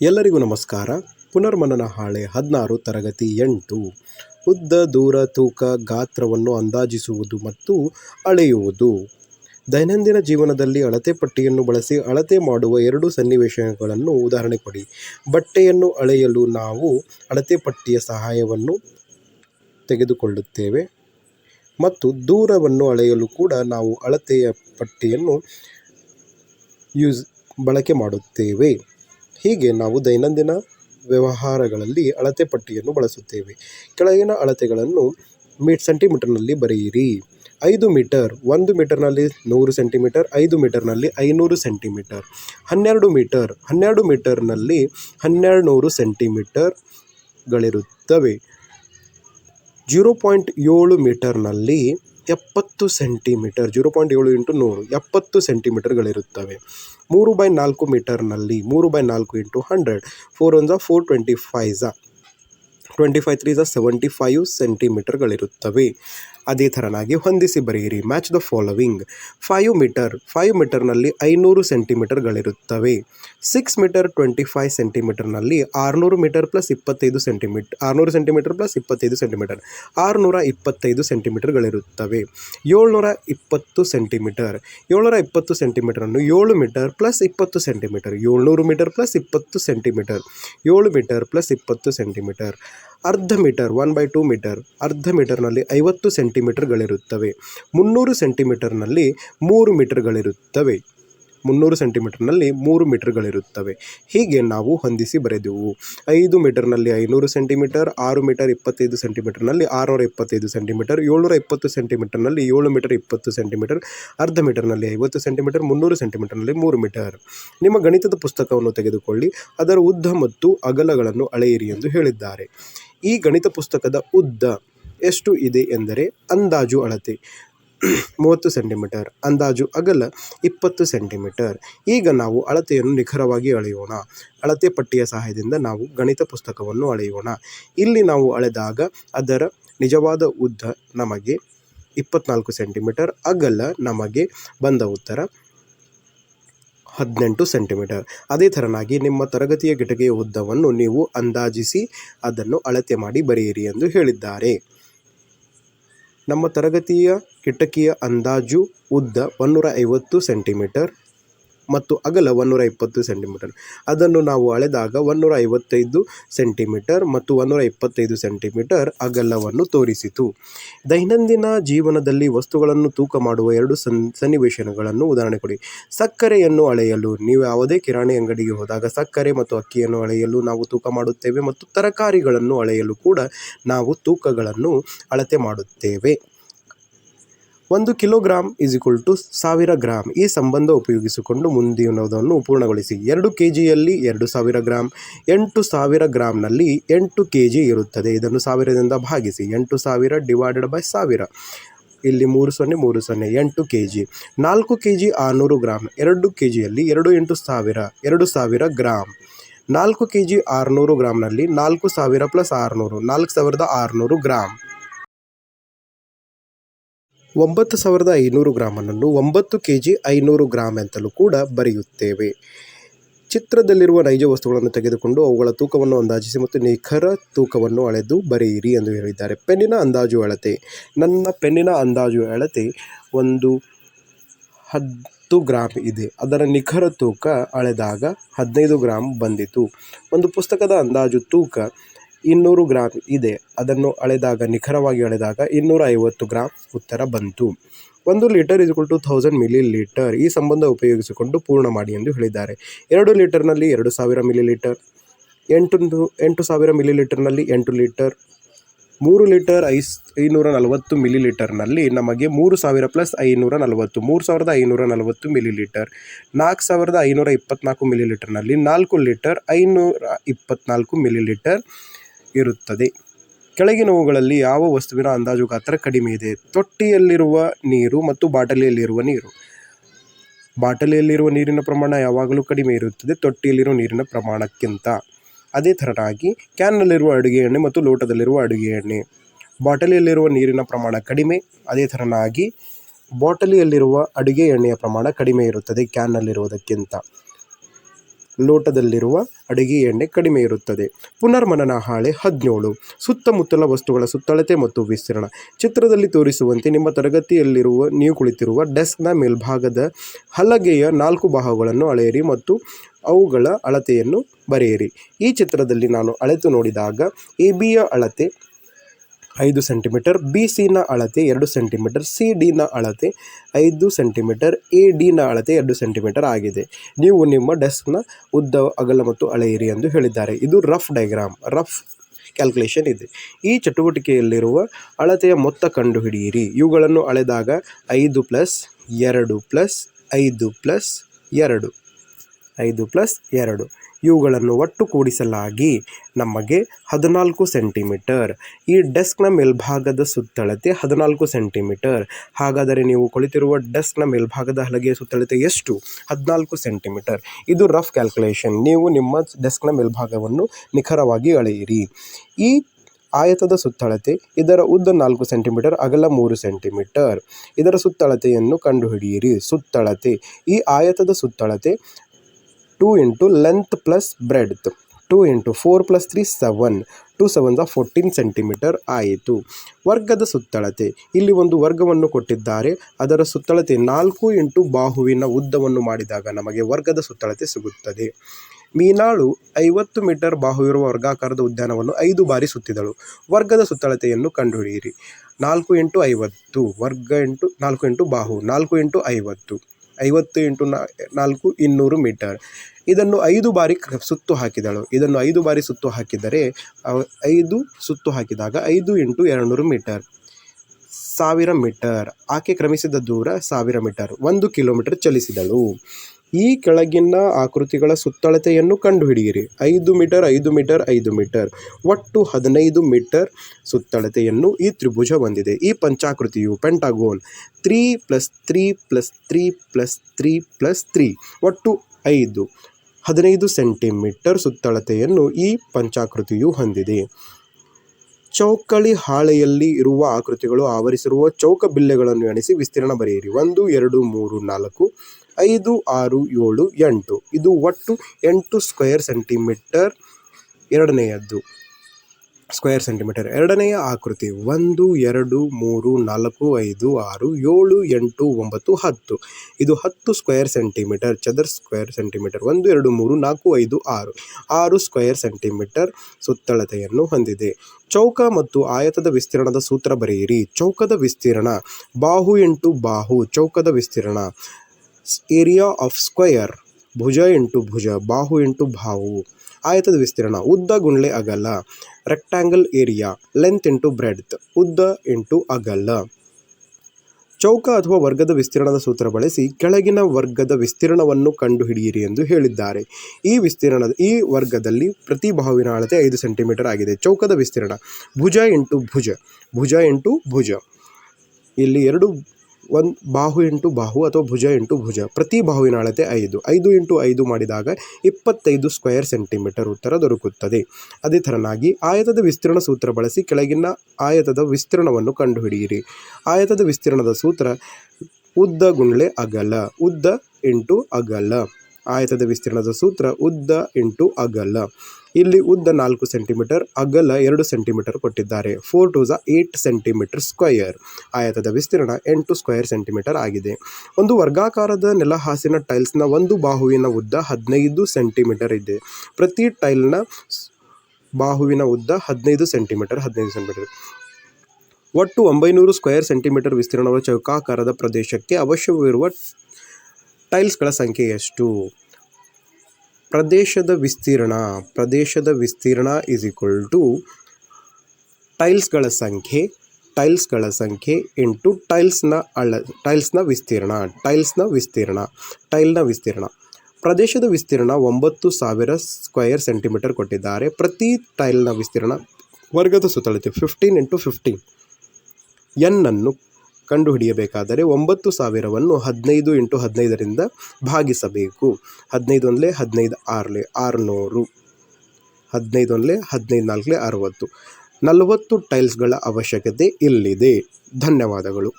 ಎಲ್ಲರಿಗೂ ನಮಸ್ಕಾರ. ಪುನರ್ಮನನ ಹಾಳೆ ಹದಿನಾರು ತರಗತಿ ಎಂಟು. ಉದ್ದ ದೂರ ತೂಕ ಗಾತ್ರವನ್ನು ಅಂದಾಜಿಸುವುದು ಮತ್ತು ಅಳೆಯುವುದು. ದೈನಂದಿನ ಜೀವನದಲ್ಲಿ ಅಳತೆ ಪಟ್ಟಿಯನ್ನು ಬಳಸಿ ಅಳತೆ ಮಾಡುವ ಎರಡು ಸನ್ನಿವೇಶಗಳನ್ನು ಉದಾಹರಣೆ ಕೊಡಿ. ಬಟ್ಟೆಯನ್ನು ಅಳೆಯಲು ನಾವು ಅಳತೆ ಪಟ್ಟಿಯ ಸಹಾಯವನ್ನು ತೆಗೆದುಕೊಳ್ಳುತ್ತೇವೆ ಮತ್ತು ದೂರವನ್ನು ಅಳೆಯಲು ಕೂಡ ನಾವು ಅಳತೆಯ ಪಟ್ಟಿಯನ್ನು ಯೂಸ್ ಬಳಕೆ ಮಾಡುತ್ತೇವೆ. ಹೀಗೆ ನಾವು ದೈನಂದಿನ ವ್ಯವಹಾರಗಳಲ್ಲಿ ಅಳತೆ ಪಟ್ಟಿಯನ್ನು ಬಳಸುತ್ತೇವೆ. ಕೆಳಗಿನ ಅಳತೆಗಳನ್ನು ಮೀ ಸೆಂಟಿಮೀಟರ್ನಲ್ಲಿ ಬರೆಯಿರಿ. ಐದು ಮೀಟರ್, ಒಂದು ಮೀಟರ್ನಲ್ಲಿ ನೂರು ಸೆಂಟಿಮೀಟರ್, ಐದು ಮೀಟರ್ನಲ್ಲಿ ಐನೂರು ಸೆಂಟಿಮೀಟರ್. ಹನ್ನೆರಡು ಮೀಟರ್, ಹನ್ನೆರಡು ಮೀಟರ್ನಲ್ಲಿ ಹನ್ನೆರಡು ನೂರು ಸೆಂಟಿಮೀಟರ್ಗಳಿರುತ್ತವೆ. ಜೀರೋ ಪಾಯಿಂಟ್ ಏಳು ಮೀಟರ್ನಲ್ಲಿ ಎಪ್ಪತ್ತು ಸೆಂಟಿಮೀಟರ್, ಜೀರೋ ಪಾಯಿಂಟ್ ಏಳು ಇಂಟು ನೂರು, ಎಪ್ಪತ್ತು ಸೆಂಟಿಮೀಟರ್ಗಳಿರುತ್ತವೆ. ಮೂರು ಬೈ ನಾಲ್ಕು ಮೀಟರ್ನಲ್ಲಿ ಮೂರು ಬೈ ನಾಲ್ಕು into hundred four one four twenty Jha twenty five three seventy five ಸೆಂಟಿಮೀಟರ್ಗಳಿರುತ್ತವೆ. ಅದೇ ಥರನಾಗಿ ಹೊಂದಿಸಿ ಬರೆಯಿರಿ. Match the following five metre five ಮೀಟರ್ನಲ್ಲಿ ಐನೂರು ಸೆಂಟಿಮೀಟರ್ಗಳಿರುತ್ತವೆ ಸಿಕ್ಸ್ ಮೀಟರ್ ಟ್ವೆಂಟಿ ಫೈವ್ ಸೆಂಟಿಮೀಟರ್ನಲ್ಲಿ ಆರುನೂರು ಮೀಟರ್ ಪ್ಲಸ್ ಇಪ್ಪತ್ತೈದು ಸೆಂಟಿಮೀಟರ್ ಆರುನೂರು ಸೆಂಟಿಮೀಟರ್ ಪ್ಲಸ್ ಇಪ್ಪತ್ತೈದು ಸೆಂಟಿಮೀಟರ್ ಆರುನೂರ ಇಪ್ಪತ್ತೈದು ಸೆಂಟಿಮೀಟರ್ಗಳಿರುತ್ತವೆ ಏಳ್ನೂರ ಇಪ್ಪತ್ತು ಸೆಂಟಿಮೀಟರ್ ಏಳ್ನೂರ ಇಪ್ಪತ್ತು ಸೆಂಟಿಮೀಟರನ್ನು ಏಳು ಮೀಟರ್ ಪ್ಲಸ್ ಇಪ್ಪತ್ತು ಸೆಂಟಿಮೀಟರ್ ಏಳ್ನೂರು ಮೀಟರ್ ಪ್ಲಸ್ ಇಪ್ಪತ್ತು ಸೆಂಟಿಮೀಟರ್ ಏಳು ಮೀಟರ್ ಪ್ಲಸ್ ಇಪ್ಪತ್ತು ಸೆಂಟಿಮೀಟರ್ ಅರ್ಧ metre one by two metre, ಅರ್ಧ ಮೀಟರ್ನಲ್ಲಿ ಐವತ್ತು ಸೆಂಟಿಮೀಟರ್ಗಳಿರುತ್ತವೆ. ಮುನ್ನೂರು ಸೆಂಟಿಮೀಟರ್ನಲ್ಲಿ ಮೂರು ಮೀಟರ್ಗಳಿರುತ್ತವೆ. ಮುನ್ನೂರು ಸೆಂಟಿಮೀಟರ್ನಲ್ಲಿ ಮೂರು ಮೀಟರ್ಗಳಿರುತ್ತವೆ. ಹೀಗೆ ನಾವು ಹೊಂದಿಸಿ ಬರೆದೆವು. ಐದು ಮೀಟರ್ನಲ್ಲಿ ಐನೂರು ಸೆಂಟಿಮೀಟರ್, ಆರು ಮೀಟರ್ ಇಪ್ಪತ್ತೈದು ಸೆಂಟಿಮೀಟರ್ನಲ್ಲಿ ಆರುನೂರ ಇಪ್ಪತ್ತೈದು ಸೆಂಟಿಮೀಟರ್, ಏಳ್ನೂರ ಇಪ್ಪತ್ತು ಸೆಂಟಿಮೀಟರ್ನಲ್ಲಿ ಏಳು ಮೀಟರ್ ಇಪ್ಪತ್ತು ಸೆಂಟಿಮೀಟರ್, ಅರ್ಧ ಮೀಟರ್ನಲ್ಲಿ ಐವತ್ತು ಸೆಂಟಿಮೀಟರ್, ಮುನ್ನೂರು ಸೆಂಟಿಮೀಟರ್ನಲ್ಲಿ ಮೂರು ಮೀಟರ್. ನಿಮ್ಮ ಗಣಿತದ ಪುಸ್ತಕವನ್ನು ತೆಗೆದುಕೊಳ್ಳಿ. ಅದರ ಉದ್ದ ಮತ್ತು ಅಗಲಗಳನ್ನು ಅಳೆಯಿರಿ ಎಂದು ಹೇಳಿದ್ದಾರೆ. ಈ ಗಣಿತ ಪುಸ್ತಕದ ಉದ್ದ ಎಷ್ಟು ಇದೆ ಎಂದರೆ ಅಂದಾಜು ಅಳತೆ. ಮೂವತ್ತು ಸೆಂಟಿಮೀಟರ್. ಅಂದಾಜು ಅಗಲ ಇಪ್ಪತ್ತು ಸೆಂಟಿಮೀಟರ್. ಈಗ ನಾವು ಅಳತೆಯನ್ನು ನಿಖರವಾಗಿ ಅಳೆಯೋಣ. ಅಳತೆ ಪಟ್ಟಿಯ ಸಹಾಯದಿಂದ ನಾವು ಗಣಿತ ಪುಸ್ತಕವನ್ನು ಅಳೆಯೋಣ. ಇಲ್ಲಿ ನಾವು ಅಳೆದಾಗ ಅದರ ನಿಜವಾದ ಉದ್ದ ನಮಗೆ ಇಪ್ಪತ್ನಾಲ್ಕು ಸೆಂಟಿಮೀಟರ್, ಅಗಲ ನಮಗೆ ಬಂದ ಉತ್ತರ ಹದಿನೆಂಟು ಸೆಂಟಿಮೀಟರ್. ಅದೇ ಥರನಾಗಿ ನಿಮ್ಮ ತರಗತಿಯ ಕಿಟಕಿಯ ಉದ್ದವನ್ನು ನೀವು ಅಂದಾಜಿಸಿ ಅದನ್ನು ಅಳತೆ ಮಾಡಿ ಬರೆಯಿರಿ ಎಂದು ಹೇಳಿದ್ದಾರೆ. ನಮ್ಮ ತರಗತಿಯ ಕಿಟಕಿಯ ಅಂದಾಜು ಉದ್ದ ಒನ್ನೂರ ಐವತ್ತು ಸೆಂಟಿಮೀಟರ್. ಮತ್ತು ಅಗಲ ಒನ್ನೂರ ಇಪ್ಪತ್ತು ಸೆಂಟಿಮೀಟರ್. ಅದನ್ನು ನಾವು ಅಳೆದಾಗ ಒನ್ನೂರ ಐವತ್ತೈದು ಸೆಂಟಿಮೀಟರ್ ಮತ್ತು ಒನ್ನೂರ ಇಪ್ಪತ್ತೈದು ಸೆಂಟಿಮೀಟರ್ ಅಗಲವನ್ನು ತೋರಿಸಿತು. ದೈನಂದಿನ ಜೀವನದಲ್ಲಿ ವಸ್ತುಗಳನ್ನು ತೂಕ ಮಾಡುವ ಎರಡು ಸನ್, ಸನ್ನಿವೇಶಗಳನ್ನು ಉದಾಹರಣೆ ಕೊಡಿ. ಸಕ್ಕರೆಯನ್ನು ಅಳೆಯಲು ನೀವು ಯಾವುದೇ ಕಿರಾಣಿ ಅಂಗಡಿಗೆ ಹೋದಾಗ ಸಕ್ಕರೆ ಮತ್ತು ಅಕ್ಕಿಯನ್ನು ಅಳೆಯಲು ನಾವು ತೂಕ ಮಾಡುತ್ತೇವೆ ಮತ್ತು ತರಕಾರಿಗಳನ್ನು ಅಳೆಯಲು ಕೂಡ ನಾವು ತೂಕಗಳನ್ನು ಅಳತೆ ಮಾಡುತ್ತೇವೆ. ಒಂದು ಕಿಲೋಗ್ರಾಮ್ ಇಸ್ ಈಕ್ವಲ್ ಟು ಸಾವಿರ ಗ್ರಾಮ್ ಈ ಸಂಬಂಧ ಉಪಯೋಗಿಸಿಕೊಂಡು ಮುಂದಿನದನ್ನು ಪೂರ್ಣಗೊಳಿಸಿ. ಎರಡು ಕೆ ಜಿಯಲ್ಲಿ ಎರಡು ಸಾವಿರ ಗ್ರಾಮ್ ಎಂಟು ಸಾವಿರ ಗ್ರಾಮ್ನಲ್ಲಿ ಎಂಟು ಕೆ ಜಿ ಇರುತ್ತದೆ. ಇದನ್ನು ಸಾವಿರದಿಂದ ಭಾಗಿಸಿ ಎಂಟು ಸಾವಿರ ಡಿವೈಡೆಡ್ ಬೈ ಸಾವಿರ. ಇಲ್ಲಿ ಮೂರು ಸೊನ್ನೆ ಮೂರು ಸೊನ್ನೆ, ಎಂಟು ಕೆ ಜಿ ನಾಲ್ಕು ಕೆ ಜಿ ಆರುನೂರು ಗ್ರಾಮ್ ಎರಡು ಕೆ ಜಿಯಲ್ಲಿ ಎರಡು ಎಂಟು ಸಾವಿರ, ಎರಡು ಸಾವಿರ ಗ್ರಾಮ್ ನಾಲ್ಕು ಕೆ ಜಿ ಆರುನೂರು ಗ್ರಾಮ್ನಲ್ಲಿ ನಾಲ್ಕು ಸಾವಿರ ಪ್ಲಸ್ ಆರುನೂರು. ನಾಲ್ಕು ಸಾವಿರದ ಆರುನೂರು ಗ್ರಾಮ್ ಒಂಬತ್ತು ಸಾವಿರದ ಐನೂರು ಗ್ರಾಮನನ್ನು ಒಂಬತ್ತು ಕೆ ಜಿ ಐನೂರು ಗ್ರಾಮ್ ಅಂತಲೂ ಕೂಡ ಬರೆಯುತ್ತೇವೆ. ಚಿತ್ರದಲ್ಲಿರುವ ನೈಜ ವಸ್ತುಗಳನ್ನು ತೆಗೆದುಕೊಂಡು ಅವುಗಳ ತೂಕವನ್ನು ಅಂದಾಜಿಸಿ ಮತ್ತು ನಿಖರ ತೂಕವನ್ನು ಅಳೆದು ಬರೆಯಿರಿ ಎಂದು ಹೇಳಿದ್ದಾರೆ. ಪೆನ್ನಿನ ಅಂದಾಜು ಅಳತೆ. ನನ್ನ ಪೆನ್ನಿನ ಅಂದಾಜು ಅಳತೆ ಒಂದು ಹತ್ತು ಗ್ರಾಮ್ ಇದೆ. ಅದರ ನಿಖರ ತೂಕ ಅಳೆದಾಗ ಹದಿನೈದು ಗ್ರಾಮ್ ಬಂದಿತು. ಒಂದು ಪುಸ್ತಕದ ಅಂದಾಜು ತೂಕ ಇನ್ನೂರು ಗ್ರಾಮ್ ಇದೆ. ಅದನ್ನು ಅಳೆದಾಗ, ನಿಖರವಾಗಿ ಅಳೆದಾಗ ಇನ್ನೂರ ಐವತ್ತು ಗ್ರಾಮ್ ಉತ್ತರ ಬಂತು. ಒಂದು litre is equal to thousand millilitre ಈ ಸಂಬಂಧ ಉಪಯೋಗಿಸಿಕೊಂಡು ಪೂರ್ಣ ಮಾಡಿ ಎಂದು ಹೇಳಿದ್ದಾರೆ. ಎರಡು ಲೀಟರ್ನಲ್ಲಿ ಎರಡು ಸಾವಿರ ಮಿಲಿ ಲೀಟರ್ ಎಂಟು ಎಂಟು ಸಾವಿರ ಮಿಲಿ ಲೀಟರ್ನಲ್ಲಿ ಎಂಟು ಲೀಟರ್, ಮೂರು ಲೀಟರ್ ಐಸ್, ಐನೂರ ನಲವತ್ತು ಮಿಲಿ ಲೀಟರ್ನಲ್ಲಿ ನಮಗೆ ಮೂರು ಸಾವಿರ ಪ್ಲಸ್ ಐನೂರ ನಲವತ್ತು, ಮೂರು ಸಾವಿರದ ಐನೂರ ನಲವತ್ತು ಮಿಲಿ ಲೀಟರ್ ನಾಲ್ಕು ಸಾವಿರದ ಐನೂರ ಇಪ್ಪತ್ತ್ನಾಲ್ಕು ಮಿಲಿ ಲೀಟರ್ನಲ್ಲಿ ನಾಲ್ಕು ಲೀಟರ್ ಐನೂರ ಇಪ್ಪತ್ತ್ನಾಲ್ಕು ಮಿಲಿ ಲೀಟರ್ ಇರುತ್ತದೆ. ಕೆಳಗಿನವುಗಳಲ್ಲಿ ಯಾವ ವಸ್ತುವಿನ ಅಂದಾಜು ಗಾತ್ರ ಕಡಿಮೆ ಇದೆ? ತೊಟ್ಟಿಯಲ್ಲಿರುವ ನೀರು ಮತ್ತು ಬಾಟಲಿಯಲ್ಲಿರುವ ನೀರು. ಬಾಟಲಿಯಲ್ಲಿರುವ ನೀರಿನ ಪ್ರಮಾಣ ಯಾವಾಗಲೂ ಕಡಿಮೆ ಇರುತ್ತದೆ. ತೊಟ್ಟಿಯಲ್ಲಿರುವ ನೀರಿನ ಪ್ರಮಾಣಕ್ಕಿಂತ. ಅದೇ ಥರನಾಗಿ ಕ್ಯಾನ್ನಲ್ಲಿರುವ ಅಡುಗೆ ಎಣ್ಣೆ ಮತ್ತು ಲೋಟದಲ್ಲಿರುವ ಅಡುಗೆ ಎಣ್ಣೆ. ಬಾಟಲಿಯಲ್ಲಿರುವ ನೀರಿನ ಪ್ರಮಾಣ ಕಡಿಮೆ. ಅದೇ ಥರನಾಗಿ ಬಾಟಲಿಯಲ್ಲಿರುವ ಅಡುಗೆ ಎಣ್ಣೆಯ ಪ್ರಮಾಣ ಕಡಿಮೆ ಇರುತ್ತದೆ ಕ್ಯಾನ್ನಲ್ಲಿರುವುದಕ್ಕಿಂತ. ಲೋಟದಲ್ಲಿರುವ ಅಡುಗೆ ಎಣ್ಣೆ ಕಡಿಮೆ ಇರುತ್ತದೆ. ಪುನರ್ಮನನ ಹಾಳೆ ಹದಿನೇಳು. ಸುತ್ತಮುತ್ತಲ ವಸ್ತುಗಳ ಸುತ್ತಳತೆ ಮತ್ತು ವಿಸ್ತೀರ್ಣ. ಚಿತ್ರದಲ್ಲಿ ತೋರಿಸುವಂತೆ ನಿಮ್ಮ ತರಗತಿಯಲ್ಲಿರುವ, ನೀವು ಕುಳಿತಿರುವ ಡೆಸ್ಕ್ನ ಮೇಲ್ಭಾಗದ ಹಲಗೆಯ ನಾಲ್ಕು ಭಾಗಗಳನ್ನು ಅಳೆಯಿರಿ ಮತ್ತು ಅವುಗಳ ಅಳತೆಯನ್ನು ಬರೆಯಿರಿ. ಈ ಚಿತ್ರದಲ್ಲಿ ನಾನು ಅಳೆತು ನೋಡಿದಾಗ ಎ ಬಿಯ ಅಳತೆ ಐದು ಸೆಂಟಿಮೀಟರ್, ಬಿ ಸಿನ ಅಳತೆ ಎರಡು ಸೆಂಟಿಮೀಟರ್, ಸಿ ಡಿನ ಅಳತೆ ಐದು ಸೆಂಟಿಮೀಟರ್, ಎ ಡಿನ ಅಳತೆ ಎರಡು ಸೆಂಟಿಮೀಟರ್ ಆಗಿದೆ. ನೀವು ನಿಮ್ಮ ಡೆಸ್ಕ್ನ ಉದ್ದ, ಅಗಲ ಮತ್ತು ಅಳೆಯಿರಿ ಎಂದು ಹೇಳಿದ್ದಾರೆ. ಇದು ರಫ್ ಡೈಗ್ರಾಮ್, ರಫ್ ಕ್ಯಾಲ್ಕುಲೇಷನ್ ಇದೆ. ಈ ಚಟುವಟಿಕೆಯಲ್ಲಿರುವ ಅಳತೆಯ ಮೊತ್ತ ಕಂಡುಹಿಡಿಯಿರಿ. ಇವುಗಳನ್ನು ಅಳೆದಾಗ ಐದು ಪ್ಲಸ್ ಎರಡು ಪ್ಲಸ್ ಐದು ಪ್ಲಸ್ ಎರಡು, ಐದು ಪ್ಲಸ್ ಎರಡು. ಇವುಗಳನ್ನು ಒಟ್ಟು ಕೂಡಿಸಲಾಗಿ ನಮಗೆ ಹದಿನಾಲ್ಕು ಸೆಂಟಿಮೀಟರ್. ಈ ಡೆಸ್ಕ್ನ ಮೇಲ್ಭಾಗದ ಸುತ್ತಳತೆ ಹದಿನಾಲ್ಕು ಸೆಂಟಿಮೀಟರ್. ಹಾಗಾದರೆ ನೀವು ಕುಳಿತಿರುವ ಡೆಸ್ಕ್ನ ಮೇಲ್ಭಾಗದ ಹಲಗೆಯ ಸುತ್ತಳತೆ ಎಷ್ಟು? ಹದಿನಾಲ್ಕು ಸೆಂಟಿಮೀಟರ್. ಇದು ರಫ್ ಕ್ಯಾಲ್ಕುಲೇಷನ್. ನೀವು ನಿಮ್ಮ ಡೆಸ್ಕ್ನ ಮೇಲ್ಭಾಗವನ್ನು ನಿಖರವಾಗಿ ಅಳೆಯಿರಿ. ಈ ಆಯತದ ಸುತ್ತಳತೆ ಇದರ ಉದ್ದ ನಾಲ್ಕು ಸೆಂಟಿಮೀಟರ್, ಅಗಲ ಮೂರು ಸೆಂಟಿಮೀಟರ್. ಇದರ ಸುತ್ತಳತೆಯನ್ನು ಕಂಡುಹಿಡಿಯಿರಿ. ಸುತ್ತಳತೆ. ಈ ಆಯತದ ಸುತ್ತಳತೆ two into length plus breadth two into four plus three seven two seven the fourteen centimetre ಆಯಿತು. ವರ್ಗದ ಸುತ್ತಳತೆ. ಇಲ್ಲಿ ಒಂದು ವರ್ಗವನ್ನು ಕೊಟ್ಟಿದ್ದಾರೆ. ಅದರ ಸುತ್ತಳತೆ ನಾಲ್ಕು ಇಂಟು ಬಾಹುವಿನ ಉದ್ದವನ್ನು ಮಾಡಿದಾಗ ನಮಗೆ ವರ್ಗದ ಸುತ್ತಳತೆ ಸಿಗುತ್ತದೆ. ಮೀನಾಳು ಐವತ್ತು ಮೀಟರ್ ಬಾಹುವಿರುವ ವರ್ಗಾಕಾರದ ಉದ್ಯಾನವನ್ನು ಐದು ಬಾರಿ ಸುತ್ತಿದಳು. ವರ್ಗದ ಸುತ್ತಳತೆಯನ್ನು ಕಂಡುಹಿಡಿಯಿರಿ. ನಾಲ್ಕು ಇಂಟು ಐವತ್ತು, ವರ್ಗ ಇಂಟು ನಾಲ್ಕು ಇಂಟು ಬಾಹು, ನಾಲ್ಕು ಇಂಟು ಐವತ್ತು. ಐವತ್ತು ಇಂಟು ನಾಲ್ಕು ಇನ್ನೂರು ಮೀಟರ್. ಇದನ್ನು ಐದು ಬಾರಿ ಸುತ್ತು ಹಾಕಿದಳು. ಇದನ್ನು ಐದು ಬಾರಿ ಸುತ್ತು ಹಾಕಿದರೆ ಐದು ಸುತ್ತು ಹಾಕಿದಾಗ ಐದು ಇಂಟು ಎರಡುನೂರು ಮೀಟರ್. ಸಾವಿರ ಮೀಟರ್. ಆಕೆ ಕ್ರಮಿಸಿದ ದೂರ ಸಾವಿರ ಮೀಟರ್. ಒಂದು ಕಿಲೋಮೀಟರ್ ಚಲಿಸಿದಳು. ಈ ಕೆಳಗಿನ ಆಕೃತಿಗಳ ಸುತ್ತಳತೆಯನ್ನು ಕಂಡುಹಿಡಿಯಿರಿ. ಐದು ಮೀಟರ್ ಐದು ಮೀಟರ್ ಐದು ಮೀಟರ್. ಒಟ್ಟು ಹದಿನೈದು ಮೀಟರ್ ಸುತ್ತಳತೆಯನ್ನು ಈ ತ್ರಿಭುಜ ಹೊಂದಿದೆ. ಈ ಪಂಚಾಕೃತಿಯು pentagon three plus three plus three plus three plus three. ಒಟ್ಟು ಐದು, ಹದಿನೈದು ಸೆಂಟಿಮೀಟರ್ ಸುತ್ತಳತೆಯನ್ನು ಈ ಪಂಚಾಕೃತಿಯು ಹೊಂದಿದೆ. ಚೌಕಳಿ ಹಾಳೆಯಲ್ಲಿ ಇರುವ ಆಕೃತಿಗಳು ಆವರಿಸಿರುವ ಚೌಕ ಬಿಲ್ಲೆಗಳನ್ನು ಎಣಿಸಿ ವಿಸ್ತೀರ್ಣ ಬರೆಯಿರಿ. ಒಂದು, ಎರಡು, ಮೂರು, ನಾಲ್ಕು, ಐದು, ಆರು, ಏಳು, ಎಂಟು. ಇದು ಒಟ್ಟು ಎಂಟು ಸ್ಕ್ವೇರ್ ಸೆಂಟಿಮೀಟರ್ ಎರಡನೆಯದ್ದು. Square centimetre. ಎರಡನೆಯ ಆಕೃತಿ, ಒಂದು, ಎರಡು, ಮೂರು, ನಾಲ್ಕು, ಐದು, ಆರು, ಏಳು, ಎಂಟು, ಒಂಬತ್ತು, ಹತ್ತು. ಇದು ಹತ್ತು ಸ್ಕ್ವೇರ್ ಸೆಂಟಿಮೀಟರ್, ಚದರ್ ಸ್ಕ್ವೇರ್ ಸೆಂಟಿಮೀಟರ್, ಒಂದು, ಎರಡು, ಮೂರು, ನಾಲ್ಕು, ಐದು, ಆರು. ಆರು ಸ್ಕ್ವೇರ್ ಸೆಂಟಿಮೀಟರ್ ಸುತ್ತಳತೆಯನ್ನು ಹೊಂದಿದೆ. ಚೌಕ ಮತ್ತು ಆಯತದ ವಿಸ್ತೀರ್ಣದ ಸೂತ್ರ ಬರೆಯಿರಿ. ಚೌಕದ ವಿಸ್ತೀರ್ಣ, ಬಾಹು ಇಂಟು ಬಾಹು, ಚೌಕದ ವಿಸ್ತೀರ್ಣ ಏರಿಯಾ ಆಫ್ ಸ್ಕ್ವೇರ್, ಭುಜ ಇಂಟು ಭುಜ, ಬಾಹು ಇಂಟು ಬಾಹು. ಆಯತದ ವಿಸ್ತೀರ್ಣ ಉದ್ದ ಗುಂಡ್ಲೆ ಅಗಲ rectangle area length into breadth ಉದ್ದ ಇಂಟು ಅಗಲ. ಚೌಕ ಅಥವಾ ವರ್ಗದ ವಿಸ್ತೀರ್ಣದ ಸೂತ್ರ ಬಳಸಿ ಕೆಳಗಿನ ವರ್ಗದ ವಿಸ್ತೀರ್ಣವನ್ನು ಕಂಡುಹಿಡಿಯಿರಿ ಎಂದು ಹೇಳಿದ್ದಾರೆ. ಈ ವಿಸ್ತೀರ್ಣದ, ಈ ವರ್ಗದಲ್ಲಿ ಪ್ರತಿ ಬಾಹುವಿನ ಅಳತೆ ಐದು ಸೆಂಟಿಮೀಟರ್ ಆಗಿದೆ. ಚೌಕದ ವಿಸ್ತೀರ್ಣ, ಭುಜ ಇಂಟು ಭುಜ ಭುಜ ಇಂಟು ಭುಜ. ಇಲ್ಲಿ ಎರಡು ಒಂದು ಬಾಹು ಇಂಟು ಬಾಹು ಅಥವಾ ಭುಜ ಇಂಟು ಭುಜ, ಪ್ರತಿ ಬಾಹುವಿನ ಅಳತೆ ಐದು. ಐದು ಇಂಟು ಐದು ಮಾಡಿದಾಗ ಇಪ್ಪತ್ತೈದು ಸ್ಕ್ವೇರ್ ಸೆಂಟಿಮೀಟರ್ ಉತ್ತರ ದೊರಕುತ್ತದೆ. ಅದೇ ಥರನಾಗಿ ಆಯತದ ವಿಸ್ತೀರ್ಣ ಸೂತ್ರ ಬಳಸಿ ಕೆಳಗಿನ ಆಯತದ ವಿಸ್ತೀರ್ಣವನ್ನು ಕಂಡುಹಿಡಿಯಿರಿ. ಆಯತದ ವಿಸ್ತೀರ್ಣದ ಸೂತ್ರ ಉದ್ದ ಗುಂಡ್ಲೆ ಅಗಲ, ಉದ್ದ ಇಂಟು ಅಗಲ. ಆಯತದ ವಿಸ್ತೀರ್ಣದ ಸೂತ್ರ ಉದ್ದ ಇಂಟು ಅಗಲ. ಇಲ್ಲಿ ಉದ್ದ ನಾಲ್ಕು ಸೆಂಟಿಮೀಟರ್, ಅಗಲ ಎರಡು ಸೆಂಟಿಮೀಟರ್ ಕೊಟ್ಟಿದ್ದಾರೆ. ಫೋರ್ ಟು ಝ ಏಟ್ ಸೆಂಟಿಮೀಟರ್ ಸ್ಕ್ವಯರ್ ಆಯತದ ವಿಸ್ತೀರ್ಣ ಎಂಟು ಸ್ಕ್ವಯರ್ ಸೆಂಟಿಮೀಟರ್ ಆಗಿದೆ. ಒಂದು ವರ್ಗಾಕಾರದ ನೆಲಹಾಸಿನ ಟೈಲ್ಸ್ನ ಒಂದು ಬಾಹುವಿನ ಉದ್ದ ಹದಿನೈದು ಸೆಂಟಿಮೀಟರ್ ಇದೆ. ಪ್ರತಿ ಟೈಲ್ನ ಬಾಹುವಿನ ಉದ್ದ ಹದಿನೈದು ಸೆಂಟಿಮೀಟರ್ ಹದಿನೈದು ಸೆಂಟಿಮೀಟರ್. ಒಟ್ಟು ಒಂಬೈನೂರು ಸ್ಕ್ವೇರ್ ಸೆಂಟಿಮೀಟರ್ ವಿಸ್ತೀರ್ಣದ ಚೌಕಾಕಾರದ ಪ್ರದೇಶಕ್ಕೆ ಅವಶ್ಯವಿರುವ ಟೈಲ್ಸ್ಗಳ ಸಂಖ್ಯೆ ಎಷ್ಟು? ಪ್ರದೇಶದ ವಿಸ್ತೀರ್ಣ ಪ್ರದೇಶದ ವಿಸ್ತೀರ್ಣ ಇಸ್ ಈಕ್ವಲ್ ಟು ಟೈಲ್ಸ್ಗಳ ಸಂಖ್ಯೆ ಟೈಲ್ಸ್ಗಳ ಸಂಖ್ಯೆ ಇಂಟು ಟೈಲ್ಸ್ನ ಅಳ, ಟೈಲ್ಸ್ನ ವಿಸ್ತೀರ್ಣ ಟೈಲ್ಸ್ನ ವಿಸ್ತೀರ್ಣ, ಟೈಲ್ನ ವಿಸ್ತೀರ್ಣ. ಪ್ರದೇಶದ ವಿಸ್ತೀರ್ಣ ಒಂಬತ್ತು ಸಾವಿರ ಸ್ಕ್ವಯರ್ ಸೆಂಟಿಮೀಟರ್ ಕೊಟ್ಟಿದ್ದಾರೆ. ಪ್ರತಿ ಟೈಲ್ನ ವಿಸ್ತೀರ್ಣ ವರ್ಗದ ಸುತ್ತಳತೆ ಫಿಫ್ಟೀನ್ ಇಂಟು ಫಿಫ್ಟೀನ್ ಎನ್ ಅನ್ನು ಕಂಡುಹಿಡಿಯಬೇಕಾದರೆ ಒಂಬತ್ತು ಸಾವಿರವನ್ನು ಹದಿನೈದು ಇಂಟು ಹದಿನೈದರಿಂದ ಭಾಗಿಸಬೇಕು. ಹದಿನೈದು ಒಂದಲೇ ಹದಿನೈದು ಆರಲೆ ಆರುನೂರು. ಹದಿನೈದು ಒಂದಲೇ ಹದಿನೈದು ನಾಲ್ಕಲೆ ಅರವತ್ತು. ನಲವತ್ತು ಟೈಲ್ಸ್ಗಳ ಅವಶ್ಯಕತೆ ಇಲ್ಲಿದೆ. ಧನ್ಯವಾದಗಳು.